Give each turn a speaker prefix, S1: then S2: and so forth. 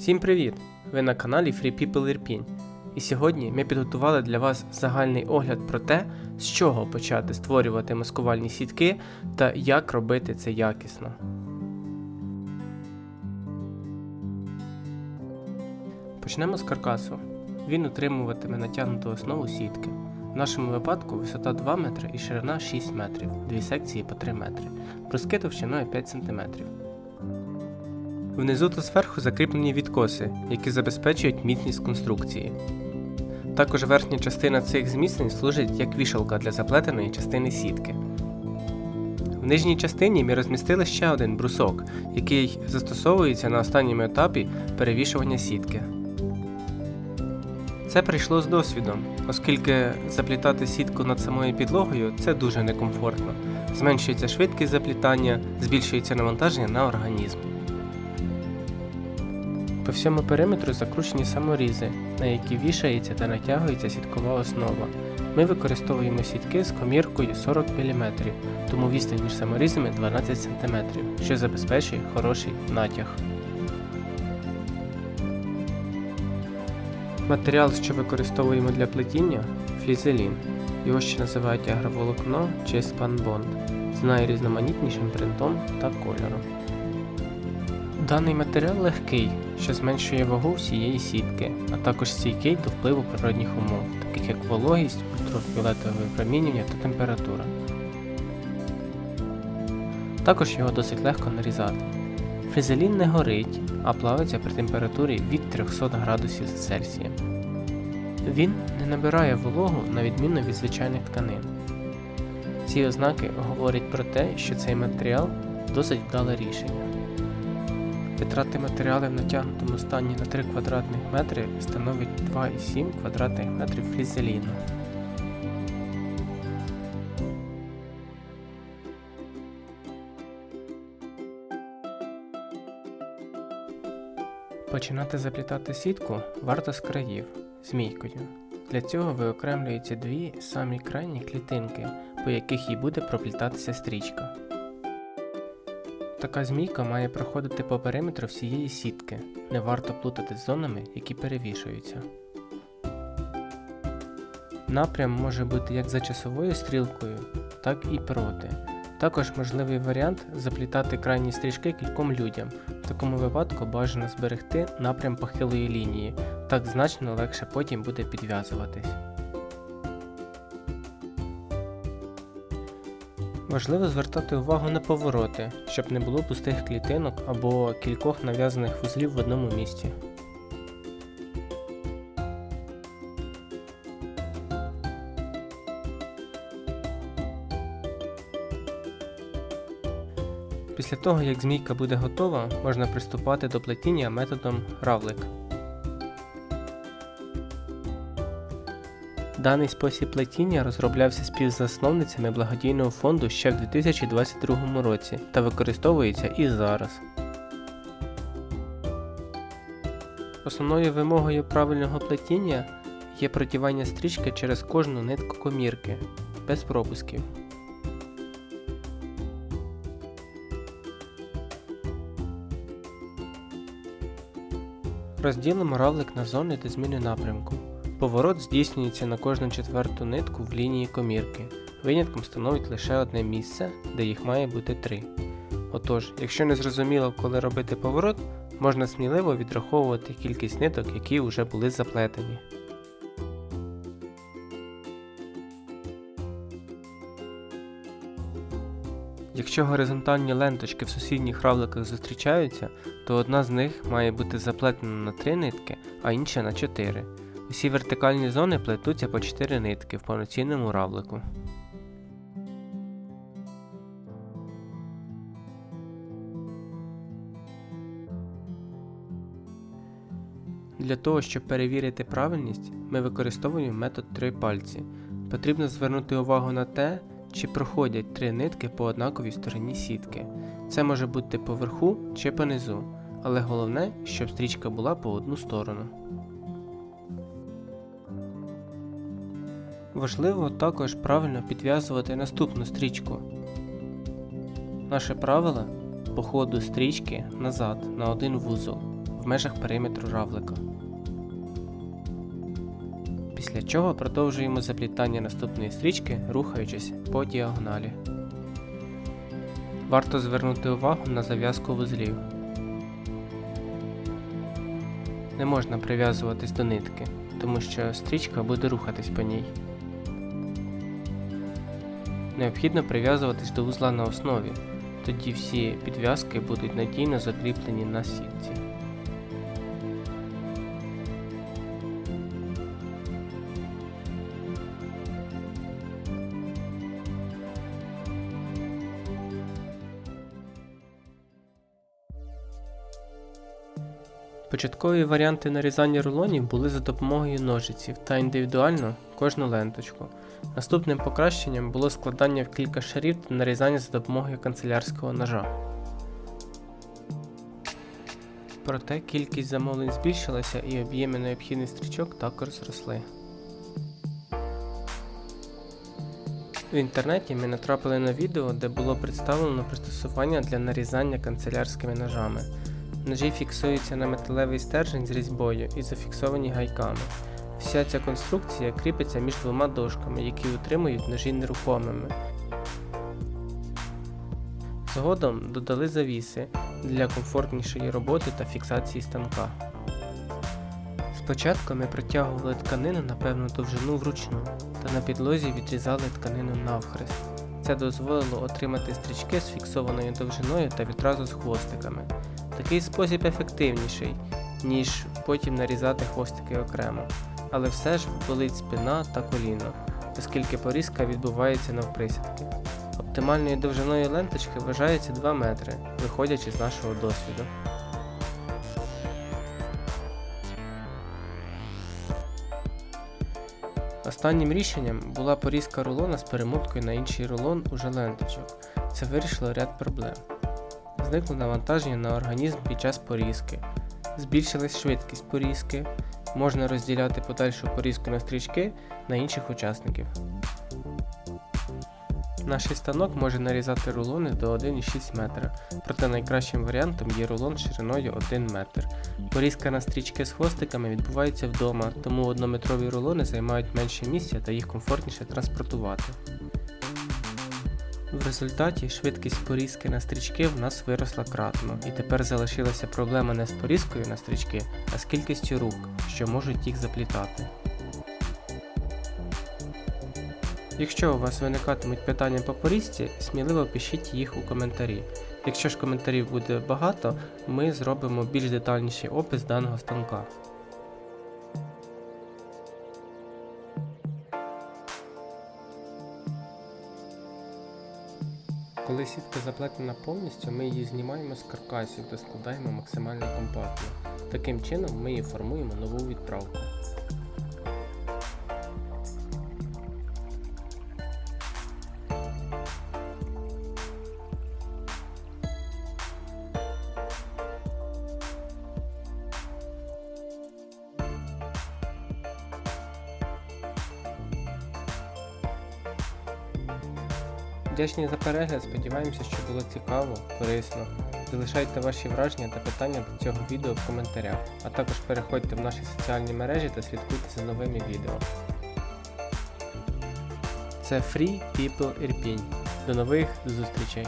S1: Всім привіт! Ви на каналі Free People Ірпінь. І сьогодні ми підготували для вас загальний огляд про те, з чого почати створювати маскувальні сітки та як робити це якісно. Почнемо з каркасу. Він утримуватиме натягнуту основу сітки. В нашому випадку висота 2 метри і ширина 6 метрів, дві секції по 3 метри, бруски товщиною 5 см. Внизу та зверху закріплені відкоси, які забезпечують міцність конструкції. Також верхня частина цих зміцнень служить як вішалка для заплетеної частини сітки. В нижній частині ми розмістили ще один брусок, який застосовується на останньому етапі перевішування сітки. Це прийшло з досвідом, оскільки заплітати сітку над самою підлогою це дуже некомфортно. Зменшується швидкість заплітання, збільшується навантаження на організм. По всьому периметру закручені саморізи, на які вішається та натягується сіткова основа. Ми використовуємо сітки з коміркою 40 мм, тому відстань між саморізами 12 см, що забезпечує хороший натяг. Матеріал, що використовуємо для плетіння флізелін. Його ще називають агроволокно чи спанбонд з найрізноманітнішим принтом та кольором. Даний матеріал легкий, що зменшує вагу всієї сітки, а також стійкий до впливу природних умов, таких як вологість, ультрафіолетове випромінювання та температура. Також його досить легко нарізати. Фризелін не горить, а плавиться при температурі від 300 градусів за Цельсієм. Він не набирає вологу на відміну від звичайних тканин. Ці ознаки говорять про те, що цей матеріал досить вдале рішення. Витрати матеріали в натягнутому стані на 3 квадратних метри становить 2,7 квадратних метрів флізеліну. Починати заплітати сітку варто з країв змійкою. Для цього виокремлюються дві самі крайні клітинки, по яких їй буде проплітатися стрічка. Така змійка має проходити по периметру всієї сітки. Не варто плутати з зонами, які перевішуються. Напрям може бути як за часовою стрілкою, так і проти. Також можливий варіант заплітати крайні стрічки кільком людям. В такому випадку бажано зберегти напрям похилої лінії, так значно легше потім буде підв'язуватись. Важливо звертати увагу на повороти, щоб не було пустих клітинок або кількох нав'язаних вузлів в одному місці. Після того, як змійка буде готова, можна приступати до плетіння методом равлик. Даний спосіб плетіння розроблявся співзасновницями благодійного фонду ще в 2022 році та використовується і зараз. Основною вимогою правильного плетіння є протівання стрічки через кожну нитку комірки, без пропусків. Розділимо равлик на зони та зміни напрямку. Поворот здійснюється на кожну четверту нитку в лінії комірки. Винятком становить лише одне місце, де їх має бути три. Отож, якщо не зрозуміло, коли робити поворот, можна сміливо відраховувати кількість ниток, які вже були заплетені. Якщо горизонтальні ленточки в сусідніх равликах зустрічаються, то одна з них має бути заплетена на 3 нитки, а інша на 4. Усі вертикальні зони плетуться по 4 нитки в повноцінному равлику. Для того, щоб перевірити правильність, ми використовуємо метод 3 пальці. Потрібно звернути увагу на те, чи проходять три нитки по однаковій стороні сітки. Це може бути по верху чи по низу, але головне, щоб стрічка була по одну сторону. Важливо також правильно підв'язувати наступну стрічку. Наше правило по ходу стрічки назад на один вузол. в межах периметру равлика. Після чого продовжуємо заплітання наступної стрічки, рухаючись по діагоналі. Варто звернути увагу на зав'язку вузлів. Не можна прив'язуватись до нитки, тому що стрічка буде рухатись по ній. Необхідно прив'язуватись до вузла на основі, тоді всі підв'язки будуть надійно закріплені на сітці. Початкові варіанти нарізання рулонів були за допомогою ножиців та індивідуально кожну ленточку. Наступним покращенням було складання в кілька шарів та нарізання за допомогою канцелярського ножа. Проте кількість замовлень збільшилася і об'єми необхідних стрічок також зросли. В інтернеті ми натрапили на відео, де було представлено пристосування для нарізання канцелярськими ножами. Ножі фіксуються на металевий стержень з різьбою і зафіксовані гайками. Вся ця конструкція кріпиться між двома дошками, які утримують ножі нерухомими. Згодом додали завіси для комфортнішої роботи та фіксації станка. Спочатку ми протягували тканину на певну довжину вручну та на підлозі відрізали тканину навхрест. Це дозволило отримати стрічки з фіксованою довжиною та відразу з хвостиками. Такий спосіб ефективніший, ніж потім нарізати хвостики окремо, але все ж болить спина та коліно, оскільки порізка відбувається навприсядки. Оптимальною довжиною ленточки вважається 2 метри, виходячи з нашого досвіду. Останнім рішенням була порізка рулона з перемоткою на інший рулон уже ленточок. Це вирішило ряд проблем. Зникло навантаження на організм під час порізки, збільшилась швидкість порізки, можна розділяти подальшу порізку на стрічки на інших учасників. Наш станок може нарізати рулони до 1,6 метра, проте найкращим варіантом є рулон шириною 1 метр. Порізка на стрічки з хвостиками відбувається вдома, тому однометрові рулони займають менше місця та їх комфортніше транспортувати. В результаті швидкість порізки на стрічки в нас виросла кратно, і тепер залишилася проблема не з порізкою на стрічки, а з кількістю рук, що можуть їх заплітати. Якщо у вас виникатимуть питання по порізці, сміливо пишіть їх у коментарі. Якщо ж коментарів буде багато, ми зробимо більш детальніший опис даного станка. Коли сітка заплетена повністю, ми її знімаємо з каркасів та складаємо максимально компактно. Таким чином ми її формуємо нову відправку. Вдячні за перегляд, сподіваємося, що було цікаво, корисно. Залишайте ваші враження та питання до цього відео в коментарях, а також переходьте в наші соціальні мережі та слідкуйте за новими відео. Це Free People Ірпінь. До нових зустрічей!